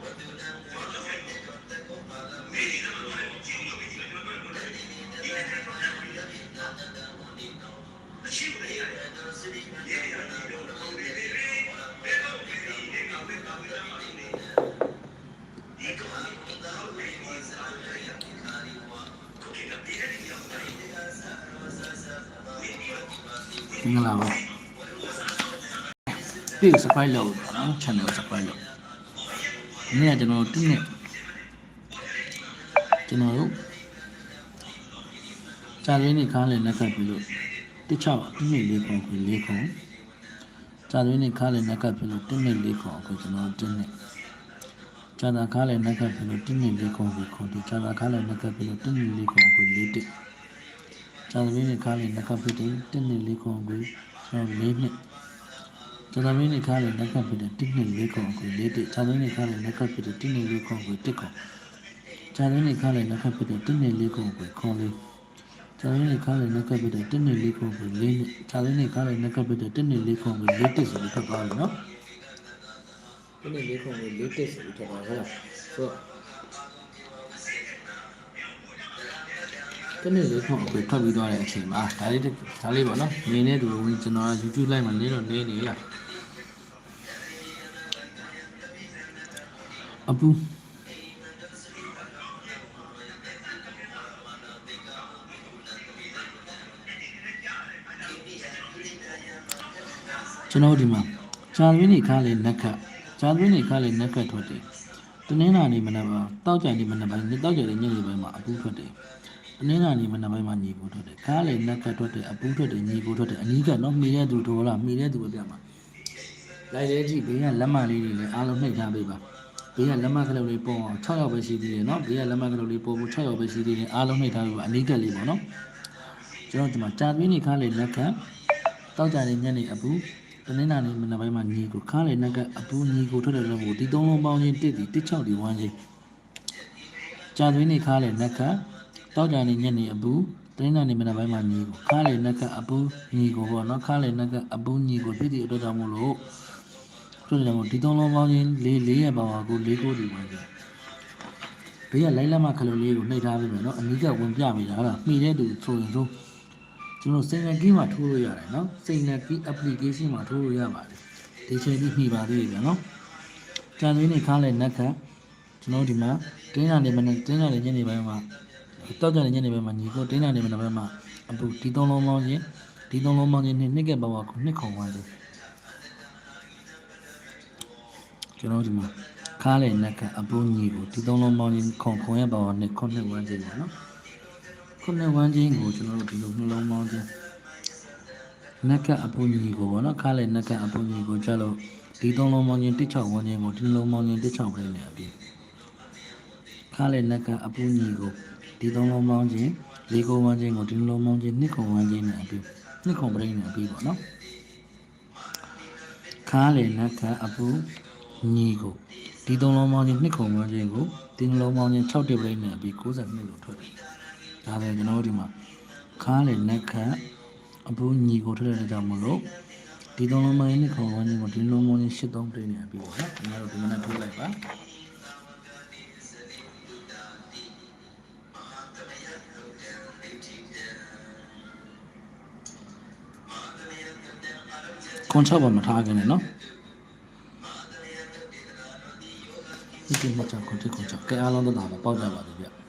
وَإِذَا မင်္ဂလာပါပြေ subscribe လုပ်ပါနော် channel ကို subscribe လုပ်ဒီနေ့ကကျွန်တော်တို့တစ်နှစ်ကျွန်တော်တို့ဂျာရင်းနေခါးလည်းနှက်ကပ်ပြီးလို့တစ်ချောက်တစ်နှစ်လေးခုကိုလေးခုဂျာရင်းနေခါးလည်းနှက်ကပ်ပြီးလို့တစ်နှစ်လေးခုကိုကျွန်တော်တစ်နှစ်ဂျာတာခါးလည်းနှက်ကပ်ပြီးလို့တစ်နှစ်လေးခုကိုခုဒီဂျာတာခါးလည်းနှက်ကပ်ပြီးလို့တစ်နှစ်လေးခုကိုလေး တစ်ဂျာရင်းနေခါးလည်းနှက်ကပ်ပြီးတဲ့တစ်နှစ်လေးခုကိုကျွန်တော်လေးနှစ်ကျွန်တော်မင်းနေခါလည်းနှက်ကပ်ပြီးတဲ့တစ်နှစ်လေးခုကိုလေးတစ်ဂျာရင်းနေခါလည်းနှက်ကပ်ပြီးတဲ့တစ်နှစ်လေးခုကိုတစ်ခုဂျာရင်းနေခါလည်းနှက်ကပ်ပြီးတဲ့တစ်နှစ်လေးခုကိုခုလေးဂျာရင်းနေခါလည်းနှက်ကပ်ပြီးတဲ့တစ်နှစ်လေးခုကိုလေးနှစ်ဂျာရင်းနေခါလည်းနှက်ကပ်ပြီးတဲ့တစ်နှစ်လေးခုကိုလေးတစ်ဆိုပြီးထပ်သွားပြီနော်တစ်နှစ်လေးခုကိုလေးတစ်ဆိုပြီးထပ်သွားဟုတ်လားဆိုတော့ တနေ့လေးခုအခုထွက်ပြီးသွားတဲ့အချိန်မှာဒါလေးဒါလေးပေါ့နော်နေနေသူကျွန်တော်က YouTube လိုက်မှာနေတော့နေနေလားအပူကျွန်တော်ဒီမှာဂျာသွင်းနေခါလေးနက်ခတ်ဂျာသွင်းနေခါလေးနက်ခတ်ထွက်တယ်တနင်္လာနေ့မနက်ပိုင်းတောက်ကြနေမနက်ပိုင်းတောက်ကြတဲ့ညနေပိုင်းမှာအပူထွက်တယ် အနည်းနာနေမနက်ပိုင်းမှာညီဖို့ထွက်တယ်ခါလေနက်ကတ်ထွက်တယ်အပူးထွက်တယ်ညီဖို့ထွက်တယ်အနီးကနော်မှီတဲ့သူတော်လားမှီတဲ့သူပဲပြမှာလိုက်တဲ့ကြည့်ဘေးကလက်မလေးတွေလည်းအားလုံးနှိပ်ထားပေးပါဘေးကလက်မကလေးလေးပုံအောင်6ရောက်ပဲရှိသေးတယ်နော်ဘေးကလက်မကလေးလေးပုံဖို့6ရောက်ပဲရှိသေးတယ်အားလုံးနှိပ်ထားပေးပါအနီးကလေးပေါ့နော်ကျွန်တော်ဒီမှာကြာသွင်းနေခါလေနက်ကတ်တောက်ကြတဲ့ညနေအပူတနင်္လာနေ့မနက်ပိုင်းမှာညီကိုခါလေနက်ကတ်အပူညီကိုထွက်တဲ့လို့ဒီသုံးလုံးပေါင်းချင်းတစ်တီတစ်6ဒီဝမ်းချင်းကြာသွင်းနေခါလေနက်က တ်တောက်ကြနေညနေအပူတင်းနာနေမနက်ပိုင်းမှာညီကိုခါလေနက်ကအပူညီကိုပေါ့နော်ခါလေနက်ကအပူညီကိုဖြစ်တဲ့အတွက်ကြောင့်မို့လို့ဆိုကြမို့ဒီသုံးလုံးပေါင်းချင်းလေးလေးရပါပါကိုလေးကိုဒီဝင်ကြဘေးကလိုက်လက်မခလုံးလေးကိုနှိပ်ထားပြီးမယ်နော်အနီးကဝင်ပြမိတာဟာမှီတဲ့သူဆိုရင်ဆိုကျွန်တော်စိန်နယ်ကီးမှာထိုးလို့ရတယ်နော်စိန်နယ်ကီး application မှာထိုးလို့ရပါတယ်ဒီချိန်ပြီးမှီပါသေးတယ်ဗျာနော်ကြံသွင်းနေခါလေနက်ကကျွန်တော်ဒီမှာတင်းနာနေမနေ့တင်းနာနေညနေပိုင်းမှာ တောက်ကြတဲ့ညနေပိုင်းမှာညီကိုတင်းနာနေမှာပိုင်းမှာအပူဒီသုံးလုံးပေါင်းချင်းဒီသုံးလုံးပေါင်းချင်းနှစ်နှစ်ကပါဝါကိုနှစ်ခုံပါစေကျွန်တော်ဒီမှာခါးလေနက်ကအပူညီကိုဒီသုံးလုံးပေါင်းချင်းခုံခုံရပါဝါနှစ်ခုနှစ်ဝန်းချင်းပါနော်ခုနှစ်ဝန်းချင်းကိုကျွန်တော်တို့ဒီလိုနှလုံးပေါင်းချင်းနက်ကအပူညီကိုပေါ့နော်ခါးလေနက်ကအပူညီကိုကြလို့ဒီသုံးလုံးပေါင်းချင်းတစ်ချောက်ဝန်းချင်းကိုဒီနှလုံးပေါင်းချင်းတစ်ချောက်ပြနေအပြင် ခါးလေနက်ကအပူညီကိုဒီသုံးလုံးပေါင်းခြင်းလေးကိုပေါင်းခြင်းကိုဒီလုံးပေါင်းခြင်းနှစ်ခုပေါင်းခြင်းနဲ့အပြီးနှစ်ခုပရိနဲ့အပြီးပေါ့နော်ခါလေနက်ခအပူညီကိုဒီသုံးလုံးပေါင်းခြင်းနှစ်ခုပေါင်းခြင်းကိုဒီလုံးပေါင်းခြင်း6တိပရိနဲ့အပြီး62လို့ထွက်တယ်ဒါပဲကျွန်တော်တို့ဒီမှာခါလေနက်ခအပူညီကိုထွက်တဲ့ကြောင့်မလို့ဒီသုံးလုံးပေါင်းခြင်းနှစ်ခုပေါင်းခြင်းကိုဒီလုံးပေါင်းခြင်း83ပရိနဲ့အပြီးပေါ့နော်ကျွန်တော်တို့ဒီမနက်ထိုးလိုက်ပါ ခွန်6ပါမထားခင်နဲ့နော်ဒီကိစ္စကြောင့်ခွန်1ခွန်6ကဲအားလုံးသက်သာပါပေါက်ကြပါလိမ့်ဗျ